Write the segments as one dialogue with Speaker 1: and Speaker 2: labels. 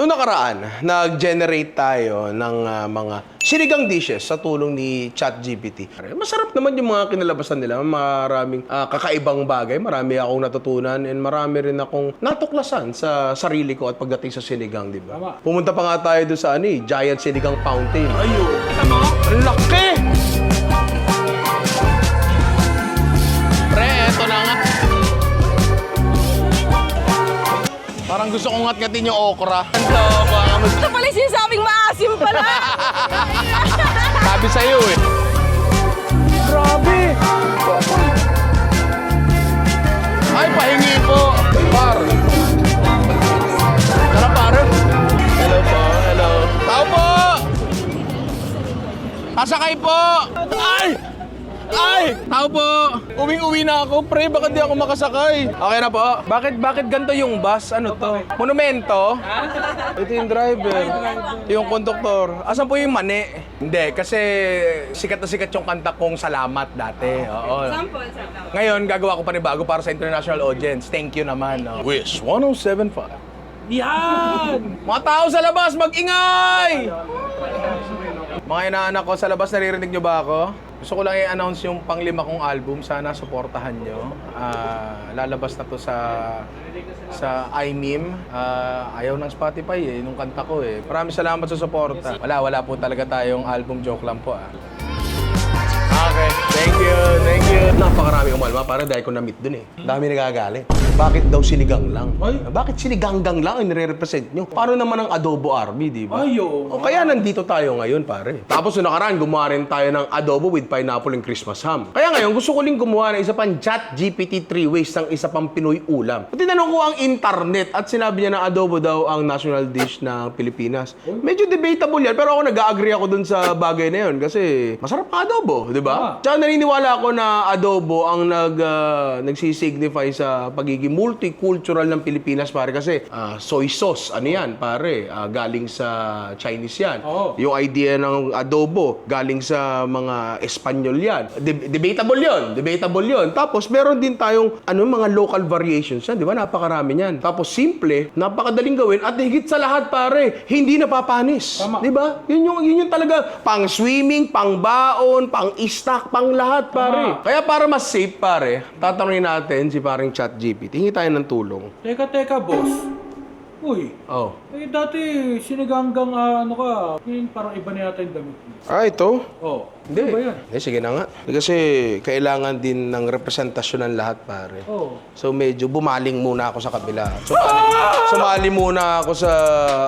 Speaker 1: Noong nakaraan, nag-generate tayo ng ah, mga sinigang dishes sa tulong ni ChatGPT. Masarap naman yung mga kinalabasan nila. Maraming ah, kakaibang bagay. Marami akong natutunan and marami rin akong natuklasan sa sarili ko at pagdating sa sinigang, di ba? Pumunta pa nga tayo doon sa ano, eh, Giant Sinigang Fountain.
Speaker 2: Ayun.
Speaker 1: Ang laki! Parang gusto kong ngat-ngatin yung okra. Ito, baka mas...
Speaker 3: Ito pala yung sinasabing maasim pala.
Speaker 1: Sabi sa'yo eh. Grabe! Ay, pahingi po. Par. Tara, par. Hello po, hello. Tao po! Pasakay po! Ay! Ay! Tao po! Uwing-uwi na ako, pre. Baka di ako makasakay. Okay na po. Bakit, bakit ganito yung bus? Ano to? Monumento? Ito yung driver. Yung konduktor. Asan po yung mani? Hindi, kasi sikat na sikat yung kanta kong Salamat dati. Oo. Ngayon, gagawa ko pa ni bago para sa international audience. Thank you naman. No? Wish 1075.
Speaker 2: Yan!
Speaker 1: Mga tao sa labas, mag-ingay! Mga inaanak ko sa labas, naririnig nyo ba ako? Gusto ko lang i-announce yung panglima kong album. Sana supportahan nyo. Ah, lalabas na to sa sa iMeme. Ah, ayaw ng Spotify eh, nung kanta ko eh. Maraming salamat sa suporta. Wala, wala po talaga tayong album. Joke lang po ah. Thank you, thank you. Napakarami umalma, para dahil ko na-meet dun eh. Dami nagagalit. Bakit daw sinigang lang?
Speaker 2: Ay.
Speaker 1: Bakit siniganggang lang ang nire-represent nyo? Paano naman ang adobo army, di ba?
Speaker 2: Ayo.
Speaker 1: O kaya nandito tayo ngayon, pare. Tapos nung nakaraan, gumawa rin tayo ng adobo with pineapple and Christmas ham. Kaya ngayon, gusto ko rin gumawa ng isa pang chat GPT 3 ways ng isa pang Pinoy ulam. At tinanong ko ang internet at sinabi niya na adobo daw ang national dish ng Pilipinas. Medyo debatable yan, pero ako nag-agree ako dun sa bagay na yun kasi masarap ang adobo, di ba?
Speaker 2: Tama.
Speaker 1: Tsaka naniniwala ako na adobo ang nag, ah, nagsisignify sa pagiging multicultural ng Pilipinas, pare. Kasi ah, soy sauce, ano yan, pare? Ah, galing sa Chinese yan.
Speaker 2: Oo.
Speaker 1: Yung idea ng adobo, galing sa mga Espanyol yan. De- debatable yon debatable yon Tapos, meron din tayong ano, mga local variations yan, di ba? Napakarami yan. Tapos, simple, napakadaling gawin, at higit sa lahat, pare, hindi napapanis.
Speaker 2: Tama.
Speaker 1: Di ba? Yun yung, yun yung talaga pang swimming, pang baon, pang istak, pang lahat, pare.
Speaker 2: Tama.
Speaker 1: Kaya para mas safe, pare, tatanungin natin si paring chat GPT. Hingi tayo ng tulong.
Speaker 2: Teka, teka, boss. Uy,
Speaker 1: Oh.
Speaker 2: Eh dati siniganggang ah, ano ka, yung parang iba na yata yung damit mo.
Speaker 1: Ah, ito?
Speaker 2: Oh,
Speaker 1: Hindi.
Speaker 2: Ano ba yan?
Speaker 1: Hindi, sige na nga. Kasi kailangan din ng representasyon ng lahat, pare.
Speaker 2: Oh.
Speaker 1: So medyo bumaling muna ako sa kabila. Sumali, sumali muna ako sa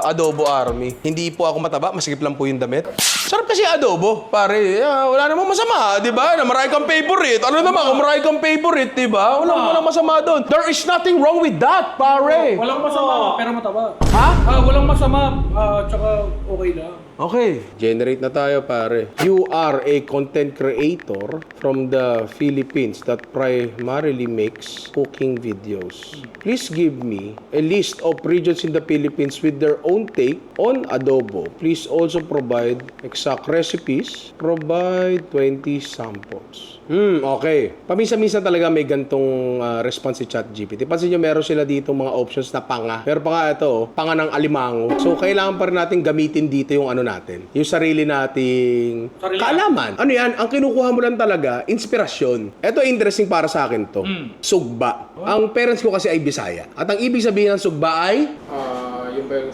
Speaker 1: Adobo Army. Hindi po ako mataba, masikip lang po yung damit. Sarap kasi adobo, pare. Ah, wala namang masama, di ba? Na marami kang favorite. Ano naman, kung marami kang favorite, di ba? Walang, walang masama doon. There is nothing wrong with that, pare.
Speaker 2: Walang masama, pero mataba.
Speaker 1: Ha?
Speaker 2: Ah, walang masama, ah, tsaka okay lang.
Speaker 1: Okay. Generate na tayo, pare. You are a content creator from the Philippines that primarily makes cooking videos. Please give me a list of regions in the Philippines with their own take on adobo. Please also provide exact recipes. Provide 20 samples. Hmm, okay. Paminsan-minsan talaga may gantong ah, response si ChatGPT. Pansin nyo, meron sila dito mga options na panga. Pero pa nga ito, oh, panga ng alimango. So, kailangan pa rin natin gamitin dito yung ano natin. Yung sarili nating
Speaker 2: Sarili.
Speaker 1: kaalaman. Ano yan? Ang kinukuha mo lang talaga, inspirasyon. Ito interesting para sa akin to. Sugba. Ang parents ko kasi ay Bisaya. At ang ibig sabihin ng sugba ay... Ah, yung ba yung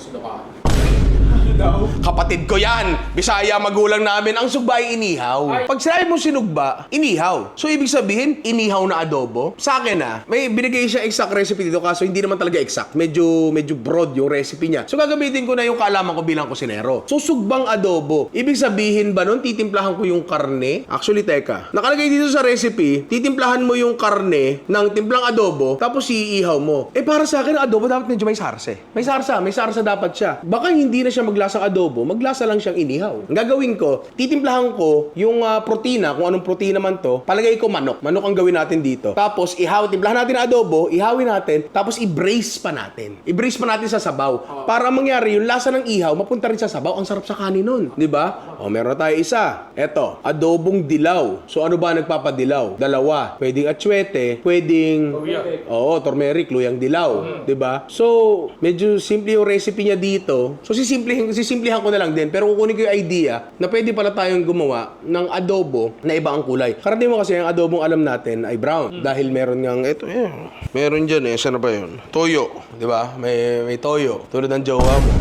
Speaker 1: sinuka? Kapatid ko yan. Bisaya magulang namin. Ang sugba ay inihaw. Pag sinabi mo sinugba, inihaw. So, ibig sabihin, inihaw na adobo. Sa akin ah, may binigay siya exact recipe dito kaso hindi naman talaga exact. Medyo, medyo broad yung recipe niya. So, gagamitin ko na yung kaalaman ko bilang kusinero. So, sugbang adobo. Ibig sabihin ba nun, titimplahan ko yung karne? Actually, teka. Nakalagay dito sa recipe, titimplahan mo yung karne ng timplang adobo, tapos iihaw mo. Eh, para sa akin, adobo dapat medyo may sarse. May sarsa, may sarsa dapat siya. Baka hindi na siya maglasang adobo, maglasa lang siyang inihaw. Ang gagawin ko, titimplahan ko yung ah, protina, kung anong protina man to, palagay ko manok. Manok ang gawin natin dito. Tapos, ihaw, timplahan natin ang adobo, ihawin natin, tapos i-brace pa natin. I-brace pa natin sa sabaw. Para mangyari, yung lasa ng ihaw, mapunta rin sa sabaw. Ang sarap sa kanin nun. Di ba? O, meron na tayo isa. Eto, adobong dilaw. So, ano ba nagpapadilaw? Dalawa. Pwedeng atsuete, pwedeng... Oo, turmeric, luyang dilaw, 'di ba? So, medyo simple yung recipe niya dito. So, sisimplihan sisimplihan ko na lang din, pero kukunin ko yung idea na pwede pala tayong gumawa ng adobo na iba ang kulay. Karamihan mo kasi ang adobong alam natin ay brown dahil meron ngang ito eh. Meron diyan eh, saan na ba 'yun? Toyo, 'di ba? May may toyo, tulad ng jowa mo.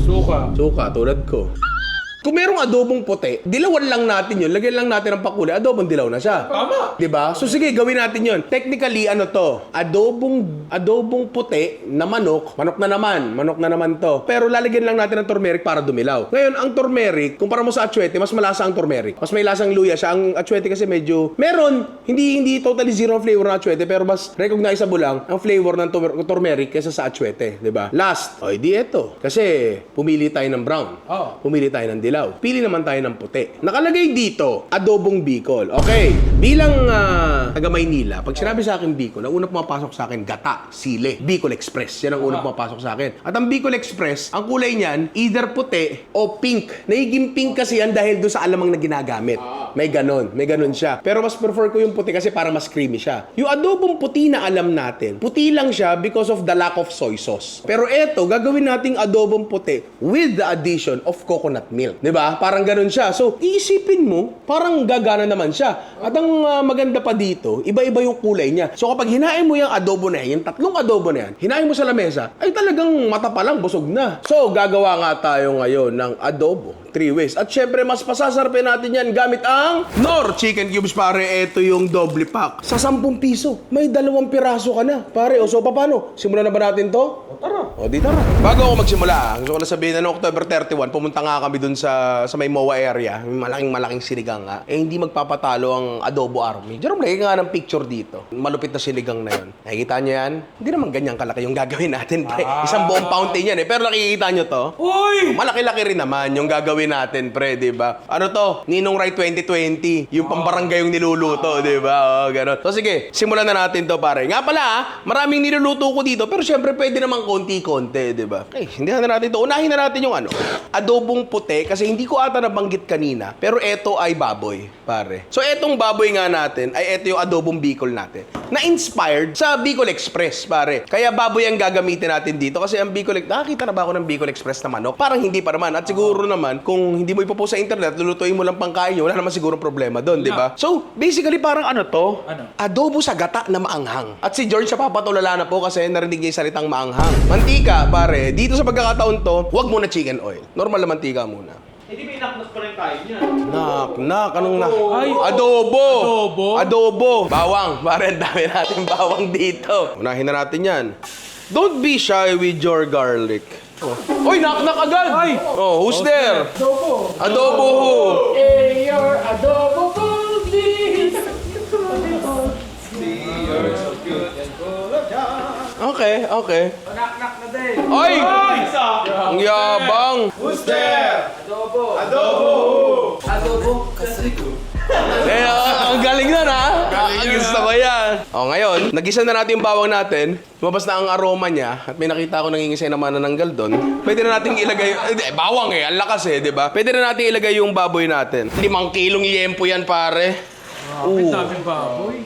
Speaker 2: Suka.
Speaker 1: Suka, tulad ko. Kung merong adobong puti, dilawan lang natin yun. Lagyan lang natin ng pakulay. Adobong dilaw na siya.
Speaker 2: Tama.
Speaker 1: 'Di ba? So sige, gawin natin 'yon. Technically ano to? Adobong adobong puti na manok. Manok na naman, manok na naman to. Pero lalagyan lang natin ng turmeric para dumilaw. Ngayon, ang turmeric, kumpara mo sa atsuete, mas malasa ang turmeric. Mas may lasang luya siya. Ang atsuete kasi medyo meron hindi hindi totally zero flavor ng atsuete, pero mas recognizable lang ang flavor ng tur- turmeric kaysa sa atsuete, 'di ba? Last, oy di eto. Kasi pumili tayo ng brown.
Speaker 2: Oo.
Speaker 1: Pumili tayo ng dilaw. Pili naman tayo ng puti. Nakalagay dito, adobong Bicol. Okay, bilang ah, taga Maynila, pag sinabi sa akin Bicol, ang una pumapasok sa akin, gata, sile, Bicol Express. Yan ang una pumapasok sa akin. At ang Bicol Express, ang kulay niyan, either puti o pink. Nagiging pink kasi yan dahil doon sa alamang na ginagamit. May ganon, may ganon siya. Pero mas prefer ko yung puti kasi para mas creamy siya. Yung adobong puti na alam natin, puti lang siya because of the lack of soy sauce. Pero eto, gagawin nating adobong puti with the addition of coconut milk. 'Di ba? Parang ganon siya. So, iisipin mo, parang gagana naman siya. At ang ah, maganda pa dito, iba-iba yung kulay niya. So, kapag hinain mo yung adobo na yan, yung tatlong adobo na yan, hinain mo sa lamesa, ay talagang mata pa lang, busog na. So, gagawa nga tayo ngayon ng adobo, three ways. At syempre, mas pasasarapin natin yan gamit ang Nor Chicken Cubes, pare. Ito yung doble pack. Sa 10 piso, may dalawang piraso ka na. Pare, o so paano? Simulan na ba natin to?
Speaker 2: Tara.
Speaker 1: O, di tara. Bago ako magsimula, gusto ko na sabihin na noong October 31, pumunta nga kami dun sa, sa may MOA area. May malaking malaking sinigang nga. Eh, hindi magpapatalo ang Adobo Army. Jerome, lagay nga ng picture dito. Malupit na sinigang na yun. Nakikita nyo yan? Hindi naman ganyan kalaki yung gagawin natin, pre. Isang buong fountain yan eh. Pero nakikita nyo to?
Speaker 2: Uy!
Speaker 1: Malaki-laki rin naman yung gagawin natin, pre, di ba? Ano to? Ninong Right 2020. Yung pambarangay yung niluluto, di ba? O, ganun. So, sige, simulan na natin to, pare. Nga pala, ah, maraming niluluto ko dito, pero syempre pwede naman konti-konti, di ba? Okay, hindi na natin to. Unahin na natin yung ano, adobong puti, kasi hindi ko ata nabanggit kanina, pero eto ay baboy, pare. So, etong baboy nga natin, ay eto yung adobong Bicol natin. Na-inspired sa Bicol Express, pare. Kaya baboy ang gagamitin natin dito, kasi ang Bicol, nakakita na ba ako ng Bicol Express na manok? Parang hindi pa naman. At siguro naman, kung hindi mo ipopost sa internet, lulutuin mo lang pangkain nyo, wala naman siguro problema doon, di ba? So, basically, parang ano to?
Speaker 2: Ano?
Speaker 1: Adobo sa gata na maanghang. At si George siya papatulala na po kasi narinig niya yung salitang maanghang. Mantika, pare, dito sa pagkakataon to, huwag muna chicken oil. Normal na mantika muna.
Speaker 4: Hindi may naknos pa rin tayo niyan.
Speaker 1: Nak, nak, anong na?
Speaker 2: Ay,
Speaker 1: Adobo!
Speaker 2: Adobo?
Speaker 1: Adobo! Bawang, pare, ang dami natin bawang dito. Unahin na natin yan. Don't be shy with your garlic. Oh. Oy, knock knock agad!
Speaker 2: Ay!
Speaker 1: Oh, who's there?
Speaker 2: Adobo.
Speaker 1: Adobo who?
Speaker 2: Hey, your adobo please.
Speaker 1: Okay, okay.
Speaker 2: Nak-nak na din.
Speaker 1: Ay! Ang yabang! Eh, ah, ang galing na na. Ang gusto ko yan. O, ngayon, nagisa na natin yung bawang natin. Lumabas na ang aroma niya. At may nakita ako nangingisay na manananggal doon. Pwede na natin ilagay... Eh, bawang eh, ang lakas eh, di ba? Pwede na natin ilagay yung baboy natin. Limang kilong yempo yan, pare.
Speaker 2: Ang daming baboy.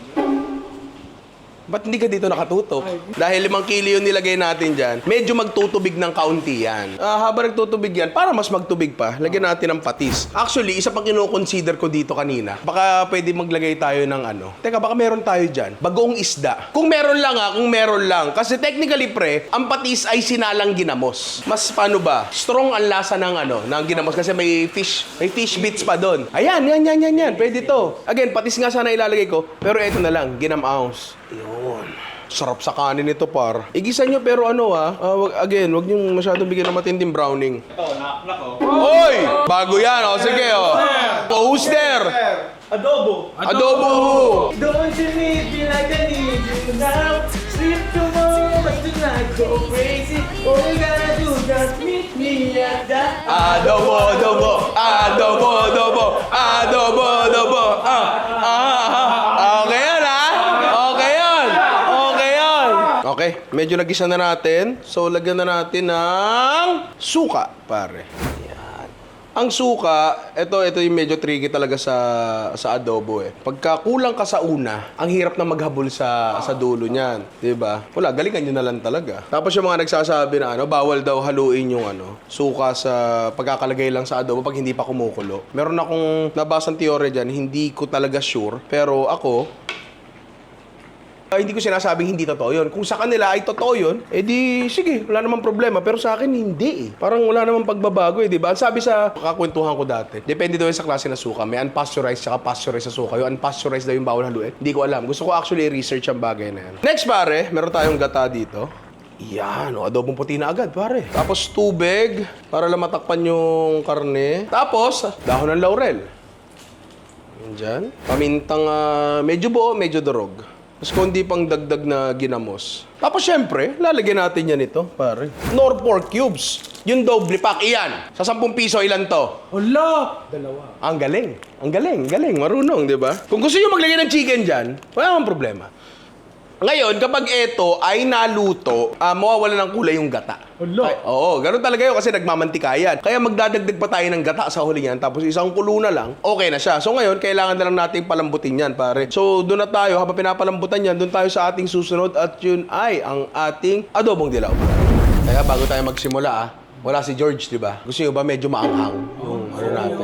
Speaker 1: Ba't hindi ka dito nakatutok? Dahil limang kilo yung nilagay natin dyan, medyo magtutubig ng kaunti yan. Ah, habang nagtutubig yan, para mas magtubig pa, lagyan natin ng patis. Actually, isa pang kinoconsider ko dito kanina, baka pwede maglagay tayo ng ano. Teka, baka meron tayo dyan. Bagoong isda. Kung meron lang ah, kung meron lang. Kasi technically, pre, ang patis ay sinalang ginamos. Mas paano ba? Strong ang lasa ng ano, ng ginamos kasi may fish, may fish bits pa doon. Ayan, yan, yan, yan, yan. Pwede to. Again, patis nga sana ilalagay ko, pero eto na lang, ginamaos. Yun. Sarap sa kanin ito, par. Igisa nyo, pero ano ah, ah, wag, again, wag nyo masyadong bigyan ng matinding browning.
Speaker 4: Ito, naknak oh.
Speaker 1: Oy! Bago yan, oh. Sige, oh. Oh, who's there?
Speaker 4: Adobo.
Speaker 1: Adobo!
Speaker 4: Don't you need me like I need you now? Sleep tomorrow, but tonight go crazy. All you gotta do is just meet
Speaker 1: Adobo, adobo, adobo, adobo, adobo, adobo. Ah, ah, ah. Okay yun, ha? Okay yun. Okay yun. Medyo nagisa na natin. So, lagyan na natin ng suka, pare. Yan. Ang suka, ito, ito yung medyo tricky talaga sa sa adobo eh. Pagka kulang ka sa una, ang hirap na maghabol sa sa dulo niyan, ba? Wala, galingan niyo na lang talaga. Tapos yung mga nagsasabi na ano, bawal daw haluin yung ano, suka sa pagkakalagay lang sa adobo pag hindi pa kumukulo. Meron akong nabasang teorya diyan, hindi ko talaga sure, pero ako Ah, hindi ko sinasabing hindi totoo yun. Kung sa kanila ay totoo yun, eh di, sige, wala namang problema. Pero sa akin, hindi eh. Parang wala namang pagbabago eh, di ba? Ang sabi sa kakwentuhan ko dati, depende daw sa klase ng suka. May unpasteurized tsaka pasteurized sa suka. Yung unpasteurized daw yung bawal haluin. Hindi ko alam. Gusto ko actually research ang bagay na yan. Next pare, meron tayong gata dito. Yan, o, adobong puti na agad, pare. Tapos tubig, para lang matakpan yung karne. Tapos, dahon ng laurel. Yan dyan. Pamintang ah, medyo buo, medyo durog. Tapos kundi pang dagdag na ginamos. Tapos syempre, lalagyan natin yan ito, pare. Nor pork cubes. Yung doble pack, iyan. Sa 10 piso, ilan to?
Speaker 2: Hala! Dalawa.
Speaker 1: Ang galing. Ang galing, galing. Marunong, di ba? Kung gusto nyo maglagay ng chicken dyan, wala namang problema. Ngayon, kapag ito ay naluto, ah, mawawala ng kulay yung gata.
Speaker 2: Hala.
Speaker 1: Ay, oo, ganun talaga yun kasi nagmamantika yan. Kaya magdadagdag pa tayo ng gata sa huli yan, tapos isang kulo na lang, okay na siya. So ngayon, kailangan na lang nating palambutin yan, pare. So doon na tayo, habang pinapalambutan yan, doon tayo sa ating susunod at yun ay ang ating adobong dilaw. Kaya bago tayo magsimula ah, wala si George, di ba? Gusto nyo ba medyo maanghang yung ano natin?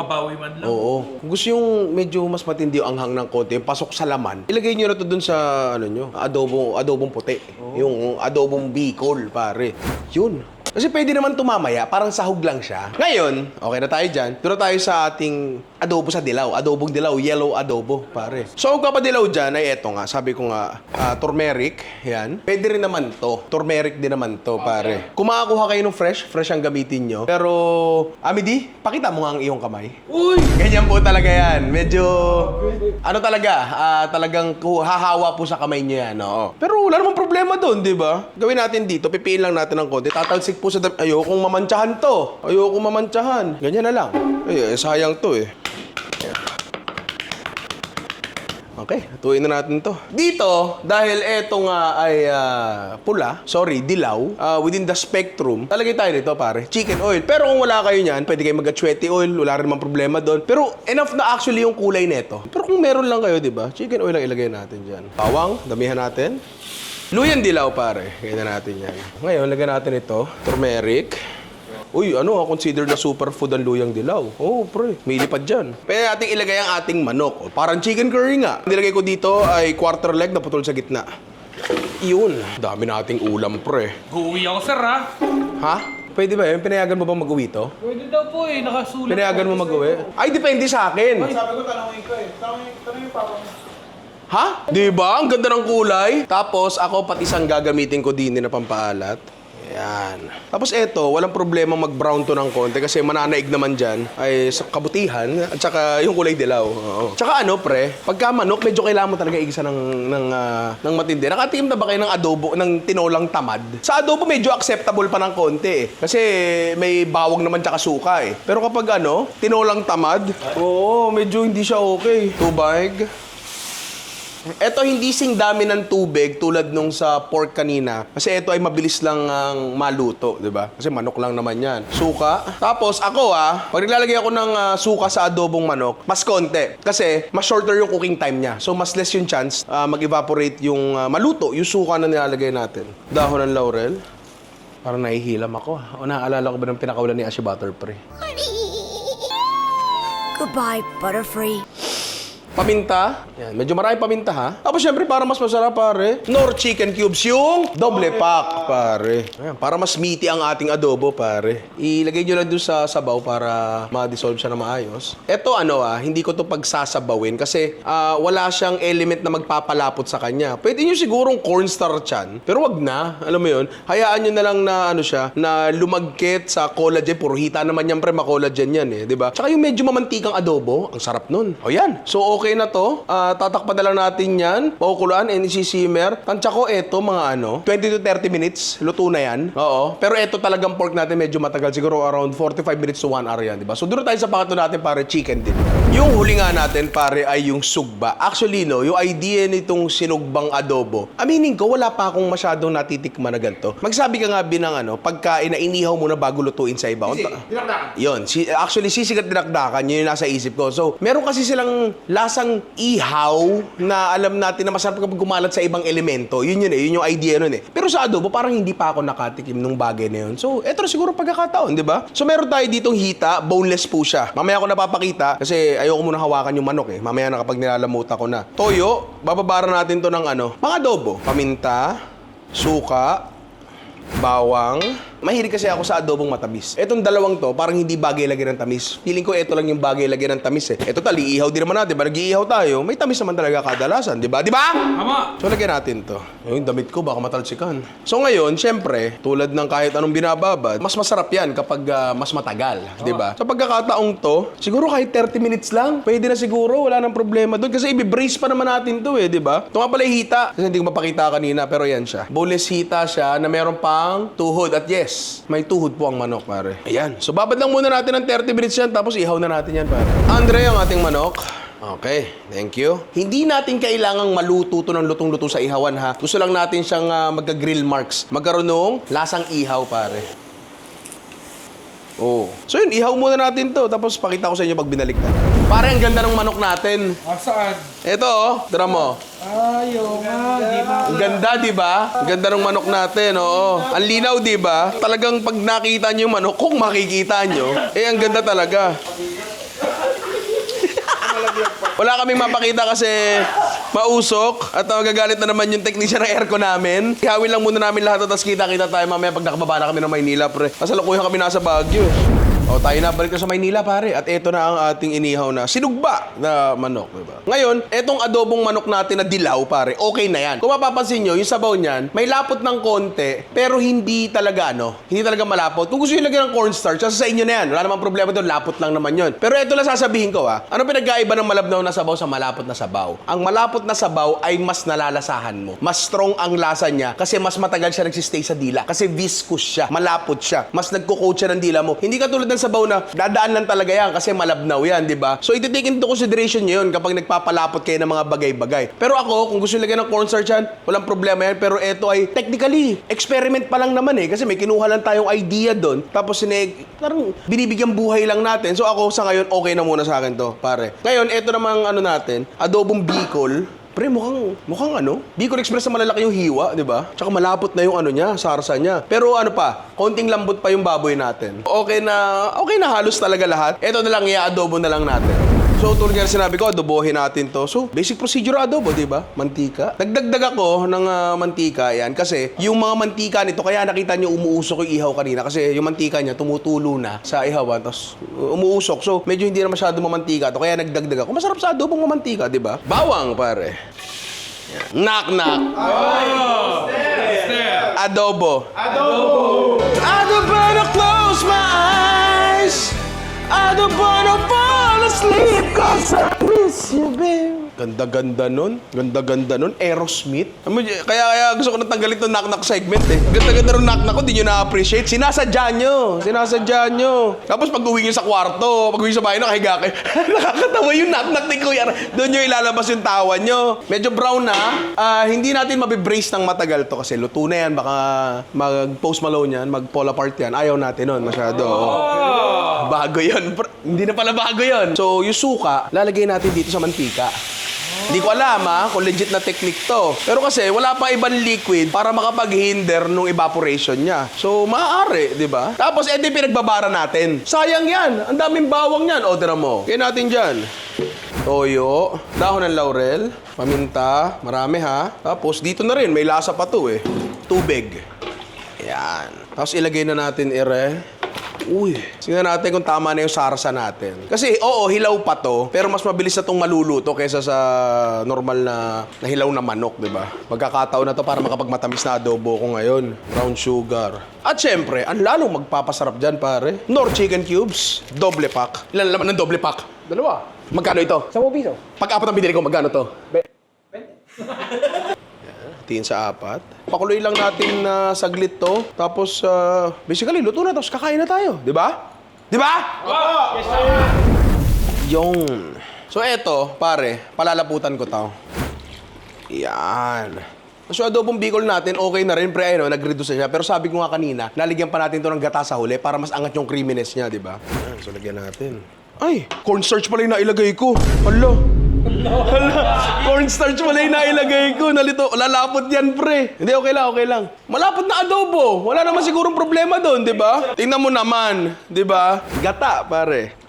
Speaker 2: Makabawi man lang.
Speaker 1: Oo. Kung gusto yung medyo mas matindi yung anghang ng konti, yung pasok sa laman, ilagay nyo na to dun sa, ano nyo, adobo, adobong puti. Yung adobong bicol, pare. Yun. Kasi pwede naman tumamaya, parang sahog lang siya. Ngayon, okay na tayo dyan. Na tayo sa ating adobo sa dilaw. Adobong dilaw, yellow adobo, pare. So, ang kapadilaw dyan ay eto nga. Sabi ko nga, ah, turmeric, yan. Pwede rin naman to. Turmeric din naman to, pare. Kung makakuha kayo ng fresh, fresh ang gamitin nyo. Pero, Amidi, pakita mo nga ang iyong kamay.
Speaker 2: Uy!
Speaker 1: Ganyan po talaga yan. Medyo, ano talaga, ah, talagang hahawa po sa kamay niyo yan. Oo. Pero wala namang problema doon, di ba? Gawin natin dito, pipiin lang natin ng konti. Tatalsik po sa dam- Ayokong mamantsahan to. Ayokong mamantsahan. Ganyan na lang. Ay, eh, sayang to eh. Okay, tuwin na natin to. Dito, dahil eto nga ay ah, pula, sorry, dilaw, ah, within the spectrum, talagay tayo nito pare, chicken oil. Pero kung wala kayo niyan, pwede kayo mag-achwete oil, wala rin namang problema doon. Pero enough na actually yung kulay nito. Pero kung meron lang kayo, di ba? Chicken oil lang ilagay natin dyan. Bawang, damihan natin. Luyan dilaw pare, ganyan natin yan. Ngayon, lagyan natin ito, turmeric. Uy, ano, ah, consider na superfood ang luyang dilaw. Oo, oh, pre. May lipad dyan. Pwede natin ilagay ang ating manok. O, Parang chicken curry nga. Nilagay ko dito ay quarter leg na putol sa gitna. Iyon. Dami nating ulam, pre.
Speaker 2: Guwi ako, sir, ha?
Speaker 1: Ha? Pwede ba yun? Pinayagan mo ba mag-uwi to?
Speaker 2: Pwede daw po eh, nakasulat.
Speaker 1: Pinayagan mo mag-uwi? Ay, depende sa akin.
Speaker 4: Sabi ko, tanongin ko eh. Tanongin, tanongin pa ako.
Speaker 1: Ha? Di ba? Ang ganda ng kulay. Tapos, ako pati isang gagamitin ko din na pampaalat. Yan. Tapos eto, walang problema mag-brown to ng konti kasi mananaig naman dyan ay sa kabutihan at saka yung kulay dilaw. Oo. Tsaka ano pre, pagka manok, medyo kailangan mo talaga igisa ng, ng, ah, ng matindi. Nakatikim na ba kayo ng adobo, ng tinolang tamad? Sa adobo, medyo acceptable pa ng konti eh. Kasi may bawang naman tsaka suka eh. Pero kapag ano, tinolang tamad, oo, medyo hindi siya okay. Tubig. Ito hindi sing dami ng tubig tulad nung sa pork kanina. Kasi ito ay mabilis lang ang maluto, 'di ba? Kasi manok lang naman 'yan. Suka. Tapos ako ah, pag naglalagay ako ng ah, suka sa adobong manok, mas konti kasi mas shorter yung cooking time niya. So mas less yung chance ah, mag-evaporate yung ah, maluto, yung suka na nilalagay natin. Dahon ng laurel. Parang nahihilam ako. O naaalala ko ba ng pinakawalan ni Ashi Butterfree?
Speaker 3: Goodbye, Butterfree.
Speaker 1: Paminta. Yan, medyo maraming paminta ha. Tapos syempre para mas masarap pare, nor chicken cubes yung doble pack pare. Ayan, para mas meaty ang ating adobo pare. Ilagay nyo lang doon sa sabaw para ma-dissolve siya na maayos. Ito ano ah, hindi ko to pagsasabawin kasi ah, wala siyang element na magpapalapot sa kanya. Pwede nyo sigurong cornstarch yan, pero wag na. Alam mo yun, hayaan nyo na lang na ano siya, na lumagkit sa collagen. Puro hita naman yan pre, ma-collagen yan eh, di ba? Tsaka yung medyo mamantikang adobo, ang sarap nun. O yan. So okay na to. Ah, tatakpan na lang natin yan. Pakukulaan and isisimmer. Tansya ko, eto mga ano, 20 to 30 minutes. Luto na yan. Oo. Pero eto talagang pork natin medyo matagal. Siguro around 45 minutes to 1 hour yan, di ba? So, doon tayo sa pangatlo natin, pare, chicken din. Yung huli nga natin, pare, ay yung sugba. Actually, no, yung idea nitong sinugbang adobo, aminin ko, wala pa akong masyadong natitikman na ganito. Magsabi ka nga binang ano, pagkain na inihaw muna bago lutuin sa iba. Unta-
Speaker 4: dinakdakan.
Speaker 1: Yun, si, actually sisigat dinakdakan, yun yung nasa isip ko. So, meron kasi silang lasang ihaw na alam natin na masarap kapag kumalat sa ibang elemento. Yun yun eh, yun yung idea nun eh. Pero sa adobo, parang hindi pa ako nakatikim nung bagay na yun. So, eto na siguro pagkakataon, di ba? So, meron tayo ditong hita, boneless po siya. Mamaya ko napapakita kasi ayoko muna hawakan yung manok eh. Mamaya na kapag nilalamuta ko na. Toyo, bababara natin to ng ano, mga adobo. Paminta, suka, bawang. Mahilig kasi ako sa adobong matamis. Etong dalawang to, parang hindi bagay lagyan ng tamis. Feeling ko ito lang yung bagay lagyan ng tamis eh. Ito tali, ihaw din naman natin. Ba nag-iihaw tayo, may tamis naman talaga kadalasan, di ba? Di ba?
Speaker 2: Tama!
Speaker 1: So, lagyan natin to. Yung damit ko, baka matalsikan. So, ngayon, syempre, tulad ng kahit anong binababad, mas masarap yan kapag ah, mas matagal. Di ba? Sa pagkakataong to, siguro kahit 30 minutes lang, pwede na siguro, wala nang problema doon. Kasi i-brace pa naman natin to eh, di ba? Ito nga pala yung hita. Kasi hindi ko mapakita kanina, pero yan siya. Boneless hita siya na meron pang tuhod. At yes, may tuhod po ang manok, pare. Ayan. So, babad lang muna natin ng 30 minutes yan, tapos ihaw na natin yan, pare. Andre, ang ating manok. Okay, thank you. Hindi natin kailangang maluto to ng lutong-luto sa ihawan ha. Gusto lang natin siyang uh, magka-grill marks. Magkaroon ng lasang ihaw pare. Oh. So yun, ihaw muna natin to. Tapos pakita ko sa inyo pag binaliktad. Pare, ang ganda ng manok natin.
Speaker 2: Ah, saan?
Speaker 1: Ito oh, tira mo.
Speaker 2: Ayaw nga, di ba?
Speaker 1: Ang ganda, di ba? Ang ganda ng manok natin, oo. Ang linaw, di ba? Talagang pag nakita nyo yung manok, kung makikita nyo, eh, ang ganda talaga. Wala kaming mapakita kasi mausok at magagalit na naman yung technician ng aircon namin. Ihawin lang muna namin lahat tapos kita-kita tayo mamaya pag nakababa na kami ng Maynila, pre. Kasalukuyan kami nasa Baguio. O tayo na, balik na sa Maynila, pare. At eto na ang ating inihaw na sinugba na manok, diba? Ngayon, etong adobong manok natin na dilaw, pare, okay na yan. Kung mapapansin nyo, yung sabaw niyan, may lapot ng konti, pero hindi talaga, ano, hindi talaga malapot. Kung gusto nyo lagyan ng cornstarch, sa inyo na yan. Wala namang problema doon, lapot lang naman yun. Pero eto lang sasabihin ko, ah. Ano pinagkaiba ng malabnaw na sabaw sa malapot na sabaw? Ang malapot na sabaw ay mas nalalasahan mo. Mas strong ang lasa niya kasi mas matagal siya nagsistay sa dila. Kasi viscous siya, malapot siya. Mas nagko-coat siya ng dila mo. Hindi katulad ng sabaw na dadaan lang talaga yan kasi malabnaw yan, di ba? So, iti-take into consideration nyo yun kapag nagpapalapot kayo ng mga bagay-bagay. Pero ako, kung gusto nyo lagyan ng cornstarch yan, walang problema yan. Pero eto ay technically, experiment pa lang naman eh. Kasi may kinuha lang tayong idea doon. Tapos, sine, parang binibigyan buhay lang natin. So, ako sa ngayon, okay na muna sa akin to, pare. Ngayon, eto namang ano natin, adobong Bicol. Pre, mukhang, mukhang ano? Bicol Express na malalaki yung hiwa, di ba? Tsaka malapot na yung ano niya, sarsa niya. Pero ano pa, konting lambot pa yung baboy natin. Okay na, okay na halos talaga lahat. Ito na lang, i-adobo na lang natin. So, tulad nga na sinabi ko, adobohin natin to. So, basic procedure adobo, di ba? Mantika. Nagdagdag ako ng ah, mantika, yan. Kasi, yung mga mantika nito, kaya nakita nyo umuusok yung ihaw kanina. Kasi, yung mantika niya tumutulo na sa ihawan. Tapos, uh, umuusok. So, medyo hindi na masyado mamantika to. Kaya nagdagdag ako. Masarap sa adobong mamantika, di ba? Bawang, pare. Yan. Knock, knock. Adobo. Adobo. I don't wanna close my eyes. I don't wanna Desliga, seu príncipe! Ganda-ganda nun. Ganda-ganda nun. Aerosmith. Kaya, kaya gusto ko na tanggalin itong knock-knock segment eh. Ganda-ganda nung knock-knock ko, di nyo na-appreciate. Sinasadya nyo. Sinasadya nyo. Tapos pag uwi nyo sa kwarto, pag uwi sa bahay, nakahiga kayo. Nakakatawa yung knock-knock ni Kuya. Doon nyo ilalabas yung tawa nyo. Medyo brown na. Ah, hindi natin mabibrace ng matagal to kasi luto na yan. Baka mag-post Malone yan, mag-fall apart yan. Ayaw natin nun masyado. Oo. Bago yun. Hindi na pala bago yun. So, yung suka, lalagay natin dito sa mantika. Hindi ko alam ha, kung legit na technique to. Pero kasi wala pa ibang liquid para makapag-hinder nung evaporation niya. So, maaari, di ba? Tapos, edi pinagbabara natin. Sayang yan. Ang daming bawang yan. O, tira mo. Kaya natin dyan. Toyo, dahon ng laurel, paminta, marami ha. Tapos, dito na rin, may lasa pa to eh. Tubig. Yan. Tapos, ilagay na natin ire. Uy, tingnan natin kung tama na yung sarsa natin. Kasi, oo, hilaw pa to, pero mas mabilis na tong maluluto kaysa sa normal na, na hilaw na manok, di ba? Magkakataon na to para makapagmatamis na adobo ko ngayon. Brown sugar. At syempre, ang lalong magpapasarap dyan, pare. Nor chicken cubes, doble pack. Ilan laman ng doble pack? Dalawa. Magkano ito?
Speaker 2: 10 piso.
Speaker 1: Pag apat ang binili ko, magkano to? Tingin sa apat. Pakuloy lang natin na saglit to. Tapos, ah, basically, luto na. Tapos kakain na tayo. Di ba? Di ba? Yung. So, eto, pare, palalaputan ko to. Yan. So, adobong bicol natin, okay na rin, pre, ano, nag-reduce na siya. Pero sabi ko nga kanina, lalagyan pa natin to ng gata sa huli para mas angat yung creaminess niya, di ba? So, lagyan natin. Ay, cornstarch pala yung nailagay ko. Hala. Hala, cornstarch pala yung nailagay ko. Nalito, lalapot yan, pre. Hindi, okay lang, okay lang. Malapot na adobo. Wala naman sigurong problema doon, di ba? Tingnan mo naman, di ba? Gata, pare.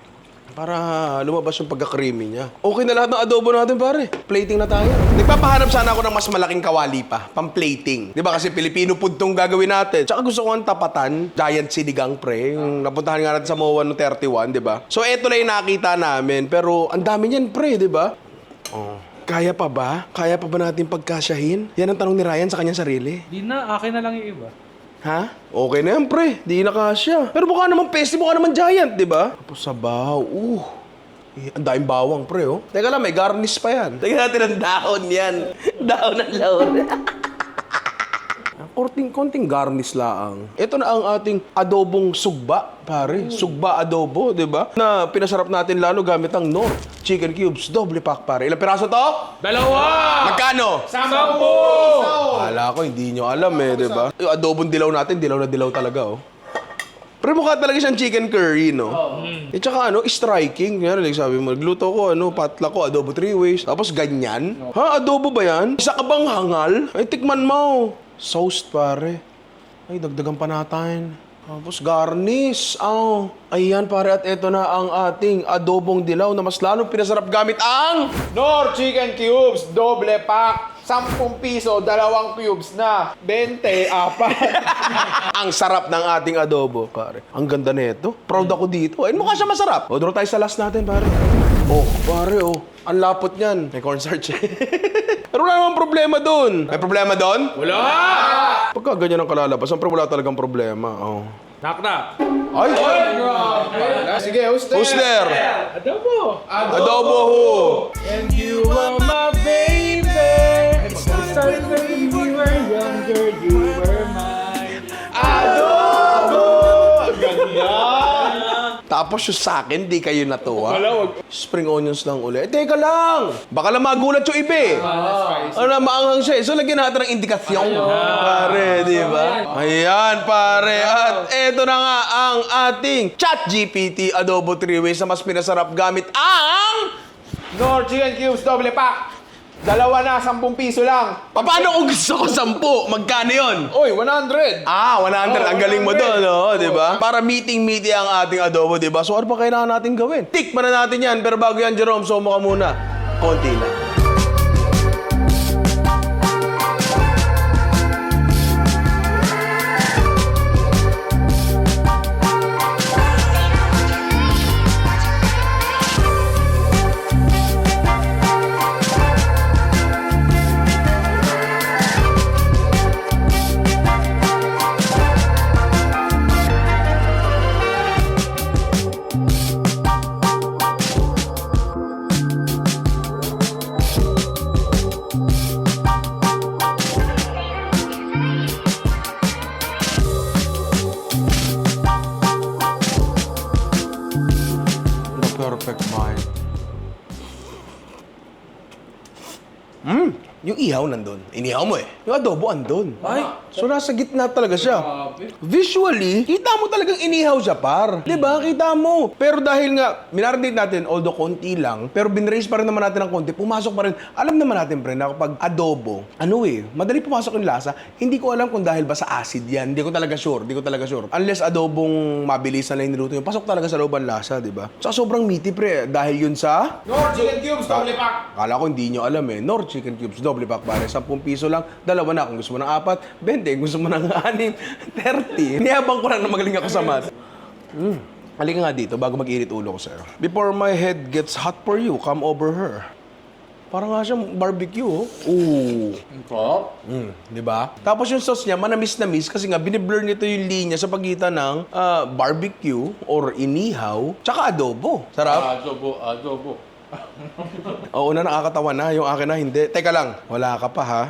Speaker 1: Para lumabas yung pagka-creamy niya. Okay na lahat ng adobo natin, pare. Plating na tayo. Nagpapahanap sana ako ng mas malaking kawali pa. Pang-plating. Di ba kasi Filipino food tong gagawin natin. Tsaka gusto ko ang tapatan. Giant sinigang, pre. Yung napuntahan nga natin sa MOA no 31, di ba? So, eto na yung nakita namin. Pero, ang dami niyan, pre, di ba? Oh. Kaya pa ba? Kaya pa ba natin pagkasyahin? Yan ang tanong ni Ryan sa kanyang sarili.
Speaker 2: Di na, akin na lang yung iba.
Speaker 1: Ha? Okay na yan, pre. Di na kasya. Pero mukha naman peste, mukha naman giant, di ba? Tapos sabaw. Uh. Eh, ang daming bawang, pre, oh. Teka lang, may garnish pa yan. Teka natin ang dahon yan. dahon ng laurel. Konting, konting garnish laang. Ito na ang ating adobong sugba, pare. Sugba adobo, di ba? Na pinasarap natin lalo gamit ang Nor. Chicken cubes, doble pack, pare. Ilang piraso to?
Speaker 2: Dalawa!
Speaker 1: Magkano?
Speaker 2: Sampo!
Speaker 1: Akala ko hindi nyo alam eh, di ba? Yung adobong dilaw natin, dilaw na dilaw talaga, oh. Pero mukha talaga siyang chicken curry, no? Eh, tsaka ano, striking. Yan, like sabi mo, nagluto ko, ano, patla ko, adobo three ways. Tapos ganyan. Ha, adobo ba yan? Isa ka bang hangal? Ay, tikman mo. Sauced, pare. Ay, dagdagan pa natin. Tapos garnish. Oh. Ayan, pare, at eto na ang ating adobong dilaw na mas lalong pinasarap gamit ang...
Speaker 4: Nor Chicken Cubes, doble pack. 10 piso, dalawang cubes na. 20, apat.
Speaker 1: ang sarap ng ating adobo, pare. Ang ganda nito. Proud ako dito. Ayun, mukha siya masarap. O, draw tayo sa last natin, pare. Oh, pare, oh. Ang lapot niyan. May cornstarch. Pero wala namang problema doon. May problema doon?
Speaker 2: Wala!
Speaker 1: Pagka ganyan ang kalalabasan, pero wala talagang problema. Oh.
Speaker 2: Knock na!
Speaker 1: Ay!
Speaker 4: Sige, host
Speaker 1: Who's there?
Speaker 2: Adobo!
Speaker 1: Adobo who?
Speaker 2: And you are my baby! Started when we were younger, you were mine.
Speaker 1: Tapos yung sa akin, di kayo natuwa. Spring onions lang uli. Eh, teka lang! Baka lang magulat yung iba eh. Ano na, maanghang siya eh. So, lagyan natin ng indikasyon. Pare, di ba? Ayan, pare. At eto na nga ang ating Chat GPT Adobo 3 Ways na mas pinasarap gamit ang...
Speaker 4: Nor Chicken Cubes, doble pack. Dalawa na, 10 piso lang.
Speaker 1: Paano kung gusto ko sampu? Magkano yon?
Speaker 4: Oy, 100.
Speaker 1: Ah, 100. ang galing mo doon, no? Di ba? Para meeting-meeting ang ating adobo, di ba? So, ano pa kailangan natin gawin? Tikman na natin yan. Pero bago yan, Jerome, somo ka muna. Konti lang. Yung ihaw nandun. Inihaw mo eh. Yung adobo andun.
Speaker 2: Ay!
Speaker 1: So nasa gitna talaga siya. Visually, kita mo talagang inihaw siya par. 'Di ba? Kita mo. Pero dahil nga minarinate natin although konti lang, pero binraise pa rin naman natin ng konti, pumasok pa rin. Alam naman natin pre na kapag adobo, ano eh, madali pumasok yung lasa. Hindi ko alam kung dahil ba sa acid 'yan. Hindi ko talaga sure, hindi ko talaga sure. Unless adobong mabilis na lang niluto yun, pasok talaga sa loob ang lasa, 'di ba? Sa sobrang meaty pre dahil yun sa
Speaker 4: Nor Chicken Cubes, doble pack.
Speaker 1: Kala ko hindi nyo alam eh. Nor Chicken Cubes, doble pack pare. 10 piso lang, dalawa na. Kung gusto mo ng apat, 20. Kung gusto mo ng anim, 30. Niyabang ko lang na magaling ako sa math. Hmm. Halika nga dito bago mag-init ulo ko sa'yo. Before my head gets hot for you, come over her. Parang nga siyang barbecue, oh. Ooh. Mm, di ba? Tapos yung sauce niya, manamis na miss kasi nga biniblur nito yung linya sa pagitan ng ah, barbecue or inihaw, tsaka adobo. Sarap.
Speaker 2: Adobo, adobo.
Speaker 1: Oo na, nakakatawa na. Yung akin na, hindi. Teka lang, wala ka pa ha?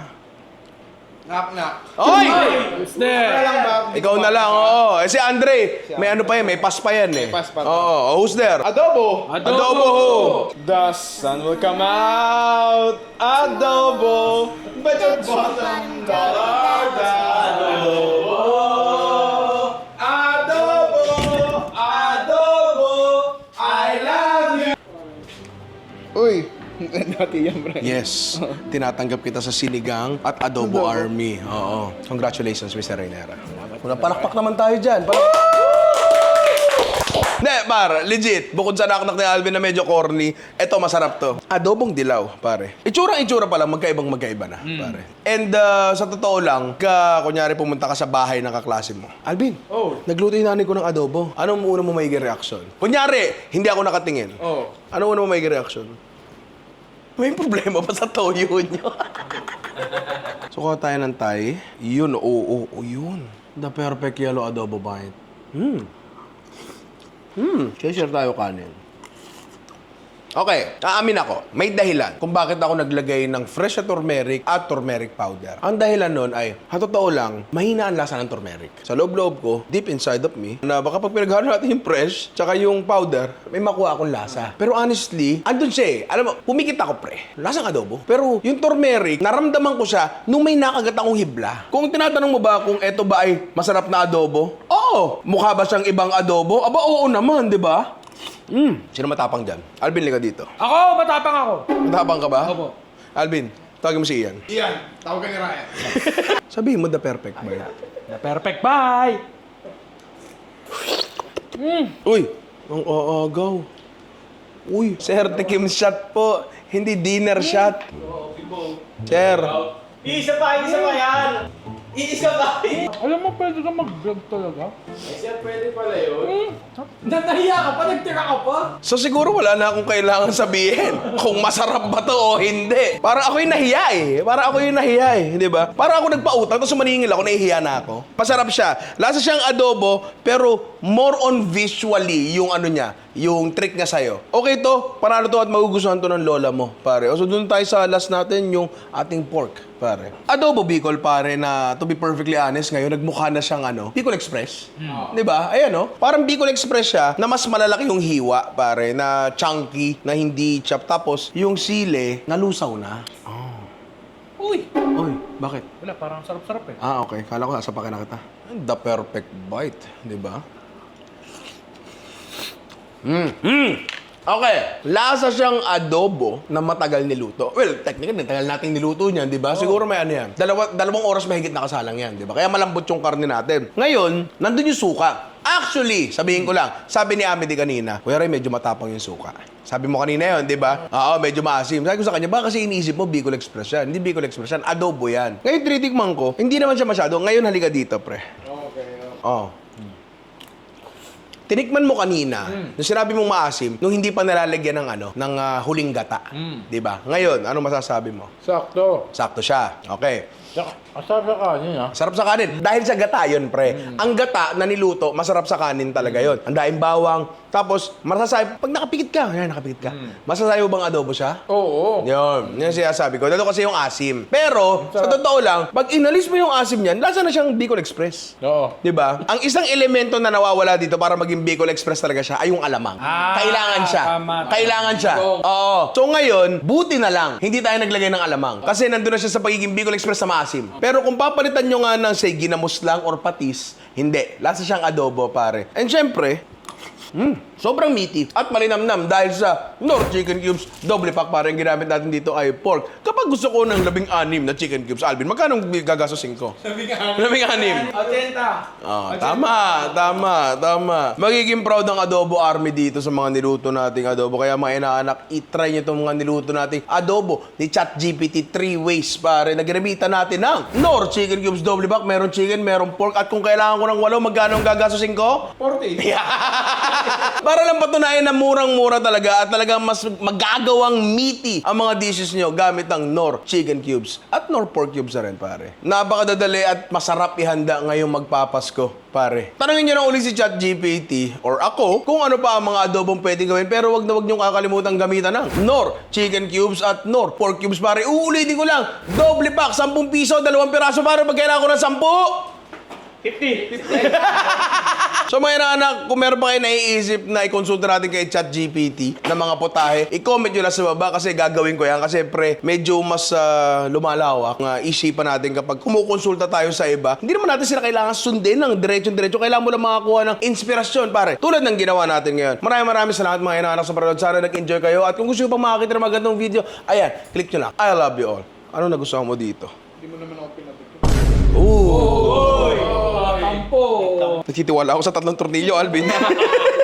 Speaker 4: Knock, knock.
Speaker 1: Oy!
Speaker 2: There?
Speaker 4: lang ba?
Speaker 1: Ikaw na lang, oo. Eh, si Andre, may ano pa yan, may pass pa yan eh.
Speaker 4: May pass pa.
Speaker 1: Oo, who's there?
Speaker 4: Adobo.
Speaker 1: Adobo who?
Speaker 4: The sun will come out. Adobo. But your bottom dollar adobo. Adobo. Adobo. I love you. Uy. Dati yan, bro.
Speaker 1: Yes, tinatanggap kita sa Sinigang at Adobo Army. Oo. Congratulations, Mr. Reynera. Wala, palakpak naman tayo dyan. Palakpak. Ne, par, legit. Bukod sa naknak ni Alvin na medyo corny, eto masarap to. Adobong dilaw, pare. Itsura itsura pa lang, magkaibang magkaiba na, pare. And uh, sa totoo lang, ka, kunyari pumunta ka sa bahay ng kaklase mo. Alvin,
Speaker 4: Oh.
Speaker 1: nagluto yung nanay ko ng adobo. Anong una mo maiging reaction? Kunyari, hindi ako nakatingin.
Speaker 4: Oh.
Speaker 1: Ano una mo maiging reaction? May problema ba sa toyo nyo? so, kuha tayo ng Thai. Yun, oo, oo, oo, yun. The perfect yellow adobo bite. Hmm. Hmm, share tayo kanin. Okay, aamin ako. May dahilan kung bakit ako naglagay ng fresh turmeric at turmeric powder. Ang dahilan nun ay, ha totoo lang, mahina ang lasa ng turmeric. Sa loob-loob ko, deep inside of me, na baka pag pinaghalo natin yung fresh, tsaka yung powder, may makuha akong lasa. Pero honestly, andun siya eh. Alam mo, pumikit ako pre. Lasang adobo. Pero yung turmeric, naramdaman ko siya nung may nakagat akong hibla. Kung tinatanong mo ba kung eto ba ay masarap na adobo? Oo! Mukha ba siyang ibang adobo? Aba, oo naman, di ba? Hmm. Sino matapang dyan? Alvin, liga dito.
Speaker 2: Ako, matapang ako.
Speaker 1: Matapang ka ba?
Speaker 2: Opo.
Speaker 1: Alvin, tawagin mo si Ian.
Speaker 4: Iyan, tawagan ni Ryan.
Speaker 1: Sabihin mo the perfect bite.
Speaker 2: The perfect bye.
Speaker 1: Uy, ang aagaw. Uy, Sir, tikim shot po. Hindi dinner shot. Sir,
Speaker 5: Isa pa, isa pa yan! Iisa pa!
Speaker 2: Alam mo, pwede ka mag-vlog talaga.
Speaker 5: Ay, siya pwede pala yun. Natahiya ka pa, nagtira ka pa.
Speaker 1: so siguro wala na akong kailangan sabihin kung masarap ba to o hindi. Parang ako yung nahiya eh. Parang ako yung nahiya eh. Di ba? Parang ako nagpautang, tapos maningil ako, nahihiya na ako. Masarap siya. Lasa siyang adobo, pero more on visually yung ano niya, yung trick niya sa'yo. Okay to, panalo to at magugustuhan to ng lola mo, pare. O so doon tayo sa last natin, yung ating pork, pare. Adobo Bicol, pare, na to be perfectly honest, ngayon nagmukha na siyang ano, Bicol Express. Di ba? Ayan no? Parang Bicol Express siya na mas malalaki yung hiwa, pare, na chunky, na hindi chop. Tapos, yung sile, nalusaw na.
Speaker 2: Uy.
Speaker 1: Oy, bakit?
Speaker 2: Wala, parang sarap-sarap eh.
Speaker 1: Ah, okay. Kala ko sasapakin na kita. The perfect bite, di ba? Mm. Mm. Okay. Lasa siyang adobo na matagal niluto. Well, technically, natagal nating niluto niyan, di ba? Siguro may ano yan. Dalawa, dalawang oras mahigit nakasalang yan, di ba? Kaya malambot yung karne natin. Ngayon, nandun yung suka. Actually, sabihin ko lang, sabi ni Amity kanina, Kuya Ray, medyo matapang yung suka. Sabi mo kanina yon, di ba? Oo, medyo maasim. Sabi ko sa kanya, baka kasi iniisip mo, Bicol Express yan. Hindi Bicol Express yan, adobo yan. Ngayon, tinitikman ko, hindi naman siya masyado. Ngayon, halika dito, pre.
Speaker 4: Okay.
Speaker 1: Oh. Tinikman mo kanina, nung sinabi mong maasim, nung hindi pa nalalagyan ng ano, ng ah, huling gata. 'Di ba? Ngayon, ano masasabi mo?
Speaker 2: Sakto.
Speaker 1: Sakto siya. Okay.
Speaker 2: Masarap sa kanin ah.
Speaker 1: Sarap sa kanin. Dahil sa gata yun, pre. Ang gata na niluto, masarap sa kanin talaga yun. Ang daing bawang. Tapos, masasabi, pag nakapikit ka, yan, nakapikit ka. Masasabi mo bang adobo siya?
Speaker 4: Oo.
Speaker 1: Yun, yun siya sabi ko. Lalo kasi yung asim. Pero, sa totoo lang, pag inalis mo yung asim niyan, lasa na siyang Bicol Express.
Speaker 2: Oo.
Speaker 1: 'Di ba? Ang isang elemento na nawawala dito para maging Bicol Express talaga siya ay yung alamang.
Speaker 2: Ah,
Speaker 1: Kailangan siya.
Speaker 2: tama.
Speaker 1: Kailangan siya. Oo. So ngayon, buti na lang, hindi tayo naglagay ng alamang. Kasi nandun na siya sa pagiging Bicol Express sa maasim. Pero kung papalitan nyo nga ng say ginamos lang or patis, hindi. Lasa siyang adobo, pare. And syempre, Mm, sobrang meaty at malinamnam dahil sa Nor Chicken Cubes double pack parang ginamit natin dito ay pork. Kapag gusto ko ng labing anim na chicken cubes, Alvin, magkano gagastusin ko? Labing anim.
Speaker 5: Atenta!
Speaker 1: Ah, tama, tama, tama. Magiging proud ang Adobo Army dito sa mga niluto nating adobo. Kaya mga inaanak, itry nyo itong mga niluto nating adobo ni ChatGPT 3 ways, pare. Nagremita natin ng Nor Chicken Cubes Double Back. Meron chicken, meron pork. At kung kailangan ko ng walo, magkano ang gagastusin ko?
Speaker 4: 40.
Speaker 1: Para lang patunayan na murang-mura talaga at talagang mas magagawang meaty ang mga dishes nyo gamit ang Nor Chicken Cubes at Nor Pork Cubes na rin, pare. Napakadadali at masarap ihanda ngayong magpapasko, pare. Tanungin nyo na uli si ChatGPT or ako kung ano pa ang mga adobong pwede gawin pero wag na wag nyo kakalimutan gamitan ng Nor Chicken Cubes at Nor Pork Cubes, pare. Uulitin ko lang, doble pack, 10 piso, dalawang piraso, pare. Pag kailangan ko ng 10,
Speaker 5: 50.
Speaker 1: So mga anak, kung meron pa kayo naiisip na i-consulta natin kay ChatGPT na mga putahe, i-comment nyo lang sa baba kasi gagawin ko yan. Kasi pre, medyo mas ah, lumalawak ang uh, isipan natin kapag kumukonsulta tayo sa iba. Hindi naman natin sila kailangan sundin ng diretsyon-diretso. Kailangan mo lang makakuha ng inspirasyon, pare. Tulad ng ginawa natin ngayon. Maraming maraming salamat mga inanak sa panonood. Sana nag-enjoy kayo. At kung gusto nyo pang makakita ng magandang video, ayan, click nyo lang. I love you all. Ano nagustuhan mo dito?
Speaker 4: Hindi mo naman ako pinatid.
Speaker 1: Ooh!
Speaker 5: Tampo.
Speaker 1: Nagtitiwala ako sa tatlong tornilyo, Alvin.